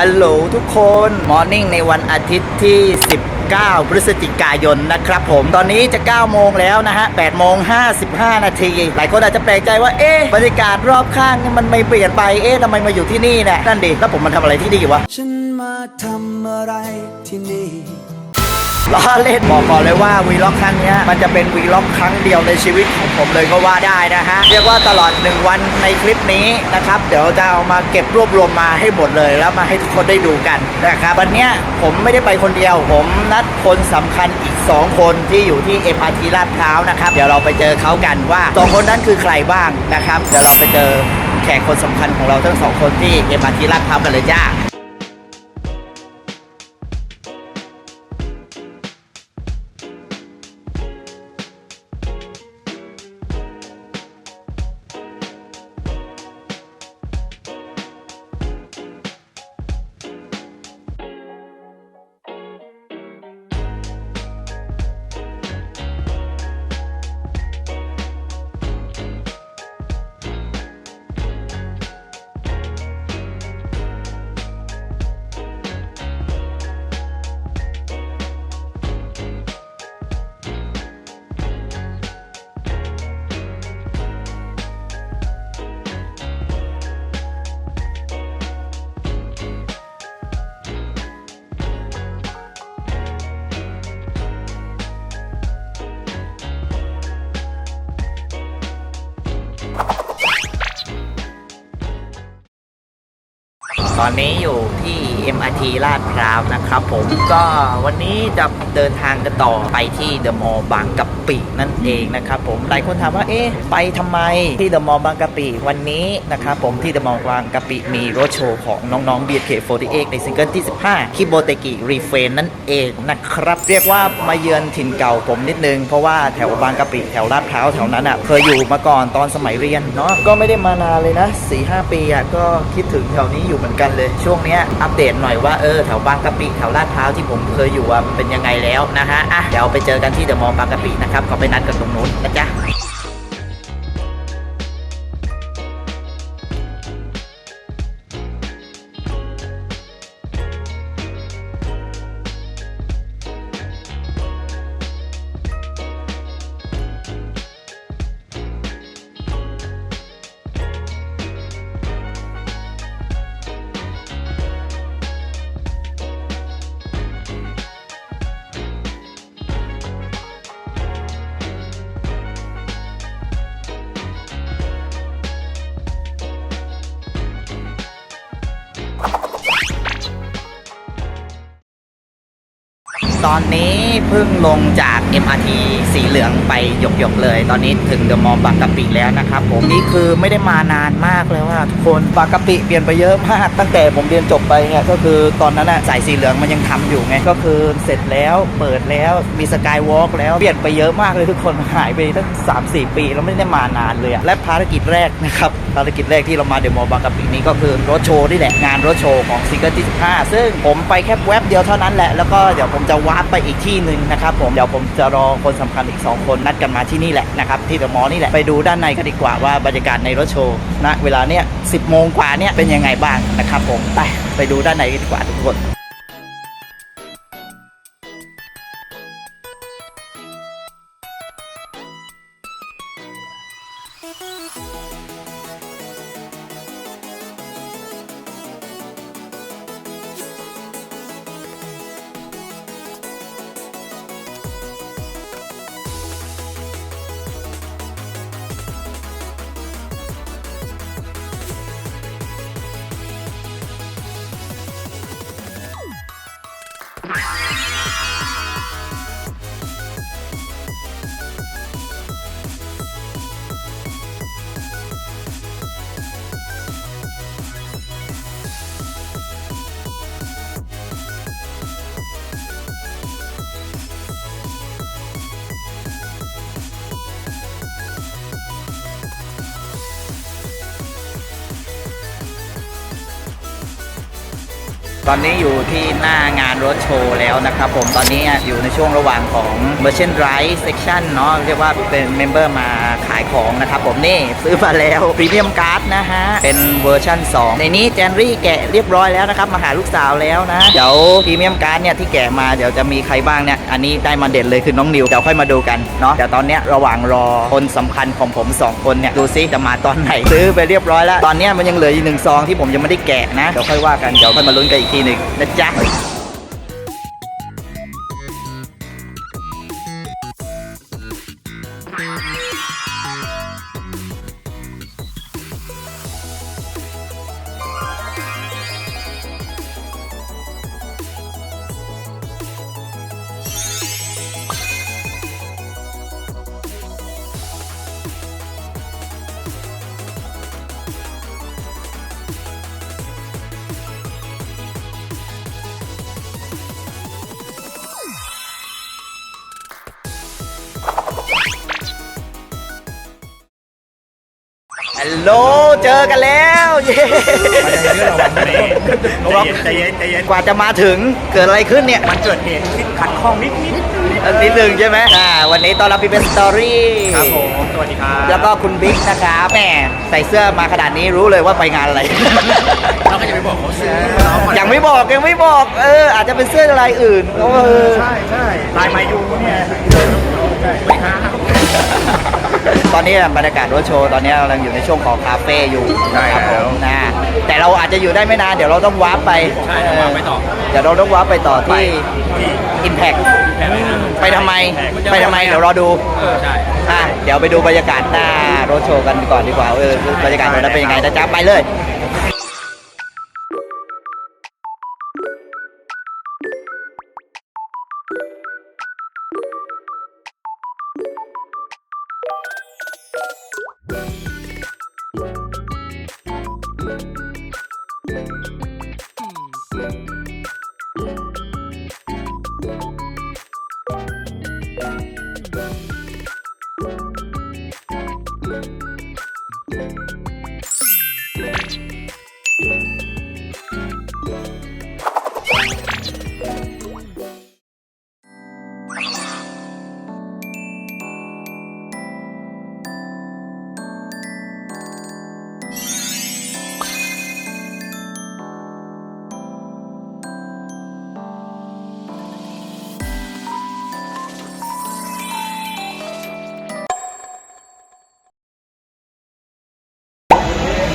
ฮัลโหลทุกคนมอร์นิ่งในวันอาทิตย์ที่ 19 พฤศจิกายนนะครับผม ตอนนี้จะ 9 โมงแล้วนะฮะ 8 โมง 55 นาที หลายคนอาจจะแปลกใจว่า เอ๊ะ บรรยากาศรอบข้างมันไม่เปลี่ยนไป เอ๊ะทำไมมาอยู่ที่นี่เนี่ยนั่นดิ แล้วผมมาทำอะไรที่นี่วะ ฉันมาทำอะไรที่นี่ ล้อเล่นบอกก่อนเลยว่าวีล็อกครั้งนี้มันจะเป็นวีล็อกครั้งเดียวในชีวิตของผมเลยก็ว่าได้นะฮะ เรียกว่าตลอด 1 วันในคลิปนี้นะครับ เดี๋ยวจะเอามาเก็บรวบรวมมาให้หมดเลย แล้วมาให้ทุกคนได้ดูกันนะครับวันนี้ผมไม่ได้ไปคนเดียว ผมนัดคนสำคัญอีก 2 คนที่อยู่ที่ MRT ลาดพร้าวนะครับ เดี๋ยวเราไปเจอเขากันว่าสองคนนั้นคือใครบ้างนะครับ เดี๋ยวเราไปเจอแขกคนสำคัญของเราทั้งสองคนที่ MRT ลาดพร้าวกันเลยจ้า ตอนนี้อยู่ที่ MRT ลาดพร้าวนะครับผมก็วันนี้จะเดินทางกันต่อไปที่เดอะมอลล์บางกะปินั่นเองนะครับผมหลายคนถามว่าเอ๊ะไปทำไมที่เดอะมอลล์บางกะปิวันนี้นะครับผมที่เดอะมอลล์บางกะปิมีรถโชว์ของน้องๆ BK48 ในซิงเกิลที่ 15 คิโบเตกิรีเฟนนั่นเองนะครับ เรียกว่ามาเยือนถิ่นเก่าผมนิดนึง เพราะว่าแถวบางกะปิแถวลาดพร้าวแถวนั้นอะเคยอยู่มาก่อนตอนสมัยเรียนเนาะก็ไม่ได้มานานเลยนะ4-5ปีอะก็คิดถึงแถวนี้อยู่เหมือนกันเลยช่วงเนี้ยอัปเดตหน่อยว่าเออแถวบางกะปิแถวลาดพร้าวที่ผมเคยอยู่อะมันเป็นยังไงแล้วนะฮะอะเดี๋ยวไปเจอกันที่เดอะมอลล์บางกะปินะครับก็ไปนัดกันตรงนู้นนะจ๊ะ ตอนนี้เพิ่งลงจาก MRT สีเหลืองไปหยกๆเลย ตอนนี้ถึงเดอะมอลล์บางกะปิแล้วนะครับผมนี่คือไม่ได้มานานมากเลยว่าทุกคนบางกะปิเปลี่ยนไปเยอะมากตั้งแต่ผมเรียนจบไปเนี่ยก็คือตอนนั้นอะสายสีเหลืองมันยังทำอยู่ไงก็คือเสร็จแล้วเปิดแล้วมีสกายวอล์กแล้วเปลี่ยนไปเยอะมากเลยทุกคนหายไปตั้ง3-4 ปีแล้วไม่ได้มานานเลยและภารกิจแรกนะครับภารกิจแรกที่เรามาเดอะมอลล์บางกะปินี้ก็คือรถโชว์นี่แหละงานรถโชว์ของซิงเกิลที่15ซึ่งผมไปแค่แวบเดียวเท่านั้นแหละแล้วก็เดี๋ยวผมจะวาร์ปไปอีกที่หนึ่งนะครับผมเดี๋ยวผมจะรอคนสำคัญอีก 2 คนนัดกันมาที่นี่แหละนะครับที่เดอะมอลล์นี่แหละไปดูด้านในกันดีกว่าว่าบรรยากาศในรถโชว์ณเวลาเนี้ยสิบโมงกว่าเนี้ยเป็นยังไงบ้างนะครับผมไปไปดูด้านในกันดีกว่าทุกคน「え! อนนี้อยู่ที่หน้างานรถโชว์แล้วนะครับผมตอนนี้อยู่ในช่วงระหว่างของ Merchandise Section เนาะเรียกว่าเป็นเมมเบอร์มาขายของนะครับผมนี่ซื้อมาแล้วพรีเมียมการ์ดนะฮะ เป็นเวอร์ชั่น 2 ในนี้แจนรี่แกะเรียบร้อยแล้วนะครับ มาหาลูกสาวแล้วนะ เดี๋ยวพรีเมียมการ์ดเนี่ยที่แกะมาเดี๋ยวจะมีใครบ้างเนี่ย อันนี้ได้มาเด็ดเลยคือน้องนิว เดี๋ยวค่อยมาดูกันเนาะเดี๋ยวตอนเนี้ยระหว่างรอคนสำคัญของผม 2 คนเนี่ย ดูซิจะมาตอนไหน ซื้อไปเรียบร้อยแล้ว ตอนเนี้ยมันยังเหลืออีกหนึ่งซองที่ผมยังไม่ได้แกะนะเดี๋ยวค่อยว่ากันเดี๋ยวค่อยมาลุ้นกันอีกทีหนึ่ง ฮัลโหลเจอกันแล้วเย้ใจเย็นใจเย็นกว่าจะมาถึงเกิดอะไรขึ้นเนี่ย มันเกิดเหตุที่ขัดข้องนิดนิดอันนิดหนึ่งใช่ไหมอ่าวันนี้ต้อนรับพี่เป็นสตอรี่ครับผมสวัสดีครับ แล้วก็คุณบิ๊กนะครับแหมใส่เสื้อมาขนาดนี้รู้เลยว่าไปงานอะไรเราก็จะไปบอกเขาซื้อยังไม่บอกยังไม่บอก เออ อาจจะเป็นเสื้อลายอื่นเออใช่ใช่ลายมายูเนี่ยไม่ค้า ตอนนี้บรรยากาศรถโชว์ตอนนี้กำลังอยู่ในช่วงของคาเฟ่อยู่ใช่นะครับแล้ผวมนะแต่เราอาจจะอยู่ได้ไม่นานเดี๋ยวเราต้องวาร์ปไปใช่ต้องวาร์ปไปต่อ เดี๋ยวเราต้องวาร์ปไปต่อที่ที่ Impact แผลอะไรนะไปทำไมไปทำไมเดี๋ยวรอดูเออใช่ อะเดี๋ยวไปดูบรรยากาศหน้ารถโชว์กันก่อนดีกว่าเออบรรยากาศตรงนั้นเป็นยังไงนะจ๊ะไปเลย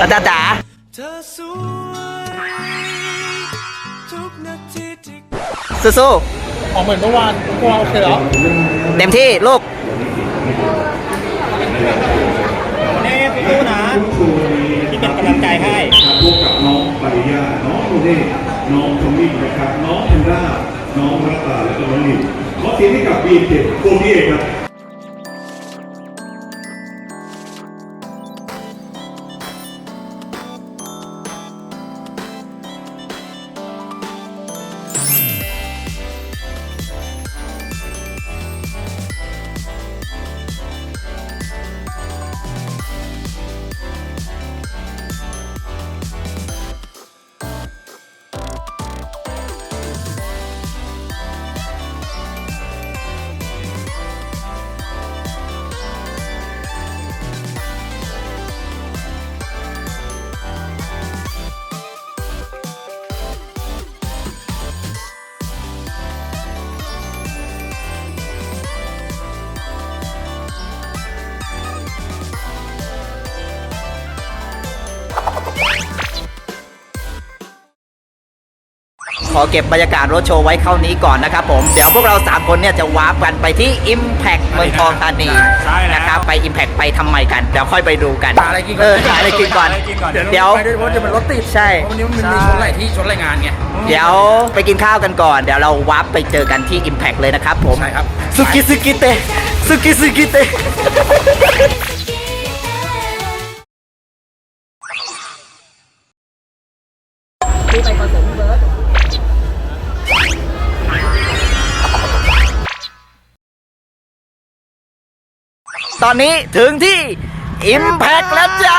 อาจารย์จ๋าสู้ออกเหมือนเมื่อวานเมื่อวานโอเคเหรอๆเต็มที่ลูกเน่สู้นะที่เป็นกำลังใจให้ครับร่วมกับน้องปริยา น้องโมเน่น้องทอมมี่นะครับ น้องแอนด้าน้องรัตตาและก็น้องนิวขอเสียงให้กับบีเจ็ดโฟมีเอครับ อเก็บบรรยากาศรถโชว์ไว้เข้านี้ก่อนนะครับผม เดี๋ยวพวกเรา 3 คนเนี่ยจะวาร์ปกันไปที่ Impact เมืองทองธานีใช่แล้ว นะครับไป Impact ไปทำไมกัน เดี๋ยวค่อยไปดูกันหาอะไรกินก่อน เออหาอะไรกินก่อนหาอะไรกินก่อนเดี๋ยวเดี๋ยวไปด้วยเพราะเดี๋ยวมันรถติดใช่ วันนี้มันมีชนหลายที่ชนหลายงานไง เดี๋ยวไปกินข้าวกันก่อน เดี๋ยวเราวาร์ปไปเจอกันที่ Impact เลยนะครับผมใช่ครับ สุกิสุกิเตสุกิสุกิเต ตอนนี้ถึงที่ Impact แล้วจ้า